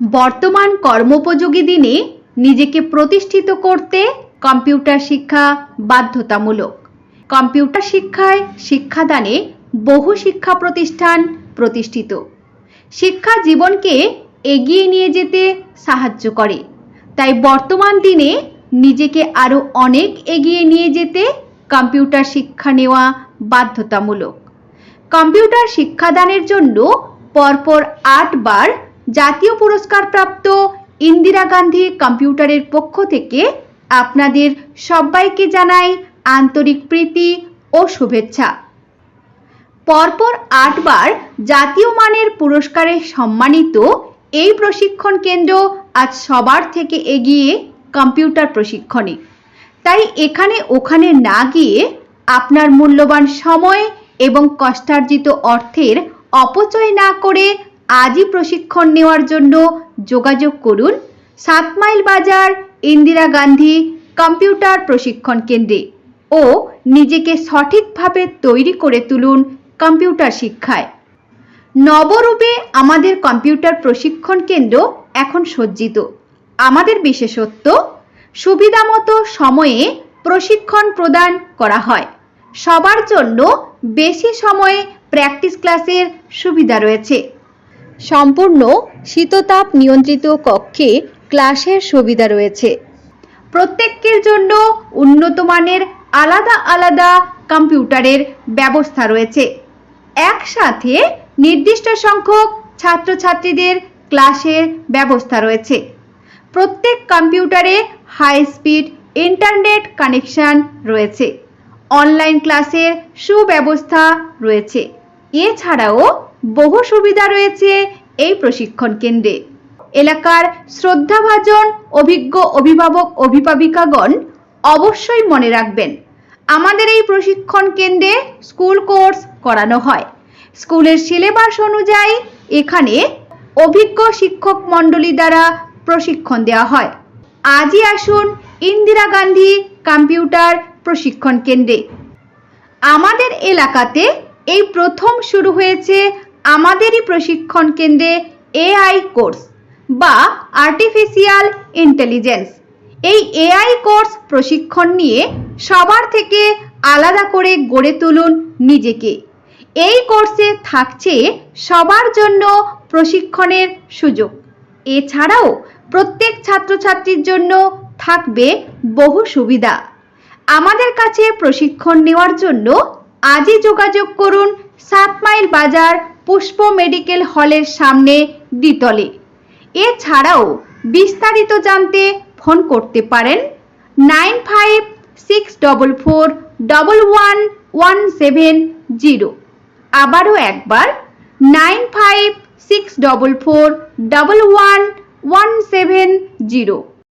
বর্তমান কর্মোপযোগী দিনে নিজেকে প্রতিষ্ঠিত করতে কম্পিউটার শিক্ষা বাধ্যতামূলক। কম্পিউটার শিক্ষায় শিক্ষাদানে বহু শিক্ষা প্রতিষ্ঠান প্রতিষ্ঠিত। শিক্ষা জীবনকে এগিয়ে নিয়ে যেতে সাহায্য করে। তাই বর্তমান দিনে নিজেকে আরও অনেক এগিয়ে নিয়ে যেতে কম্পিউটার শিক্ষা নেওয়া বাধ্যতামূলক। কম্পিউটার শিক্ষাদানের জন্য পরপর আটবার জাতীয় পুরস্কারপ্রাপ্ত ইন্দিরা গান্ধী কম্পিউটারের পক্ষ থেকে আপনাদের সবাইকে জানাই আন্তরিক প্রীতি ও শুভেচ্ছা। পরপর আটবার জাতীয় মানের পুরস্কারে সম্মানিত এই প্রশিক্ষণ কেন্দ্র আজ সবার থেকে এগিয়ে কম্পিউটার প্রশিক্ষণে। তাই এখানে ওখানে না গিয়ে আপনার মূল্যবান সময় এবং কষ্টার্জিত অর্থের অপচয় না করে আজই প্রশিক্ষণ নেওয়ার জন্য যোগাযোগ করুন সাত মাইল বাজার, ইন্দিরা গান্ধী কম্পিউটার প্রশিক্ষণ কেন্দ্রে ও নিজেকে সঠিকভাবে তৈরি করে তুলুন কম্পিউটার শিক্ষায়। নবরূপে আমাদের কম্পিউটার প্রশিক্ষণ কেন্দ্র এখন সজ্জিত। আমাদের বিশেষত্ব সুবিধামতো সময়ে প্রশিক্ষণ প্রদান করা হয়। সবার জন্য বেশি সময়ে প্র্যাকটিস ক্লাসের সুবিধা রয়েছে। সম্পূর্ণ শীততাপ নিয়ন্ত্রিত কক্ষে ক্লাসের সুবিধা রয়েছে। প্রত্যেকের জন্য উন্নত মানের আলাদা আলাদা কম্পিউটারের ব্যবস্থা রয়েছে। একসাথে নির্দিষ্ট সংখ্যক ছাত্রছাত্রীদের ক্লাসের ব্যবস্থা রয়েছে। প্রত্যেক কম্পিউটারে হাই স্পিড ইন্টারনেট কানেকশন রয়েছে। অনলাইন ক্লাসের সুব্যবস্থা রয়েছে। এছাড়াও বহু সুবিধা রয়েছে এই প্রশিক্ষণ কেন্দ্রে। এলাকার শ্রদ্ধাভাজন, অভিজ্ঞ অভিভাবক, অভিভাবিকাগণ অবশ্যই মনে রাখবেন, আমাদের এই প্রশিক্ষণ কেন্দ্রে স্কুল কোর্স করানো হয়। স্কুলের সিলেবাস অনুযায়ী এখানে অভিজ্ঞ শিক্ষক মণ্ডলী দ্বারা প্রশিক্ষণ দেওয়া হয়। আজই আসুন ইন্দিরা গান্ধী কম্পিউটার প্রশিক্ষণ কেন্দ্রে। আমাদের এলাকাতে এই প্রথম শুরু হয়েছে আমাদেরই প্রশিক্ষণ কেন্দ্রে এআই কোর্স বা আর্টিফিশিয়াল ইন্টেলিজেন্স এই এআই কোর্স প্রশিক্ষণ নিয়ে সবার থেকে আলাদা করে গড়ে তুলুন নিজেকে। এই কোর্সে থাকছে সবার জন্য প্রশিক্ষণের সুযোগ। এছাড়াও প্রত্যেক ছাত্রছাত্রীর জন্য থাকবে বহু সুবিধা। আমাদের কাছে প্রশিক্ষণ নেওয়ার জন্য আজই যোগাযোগ করুন সাত মাইল বাজার পুষ্প মেডিকেল হলের সামনে দ্বিতলে। এছাড়াও বিস্তারিত জানতে ফোন করতে পারেন nine five six double four double one one seven zero. আবারও একবার nine five six double four double one one seven zero.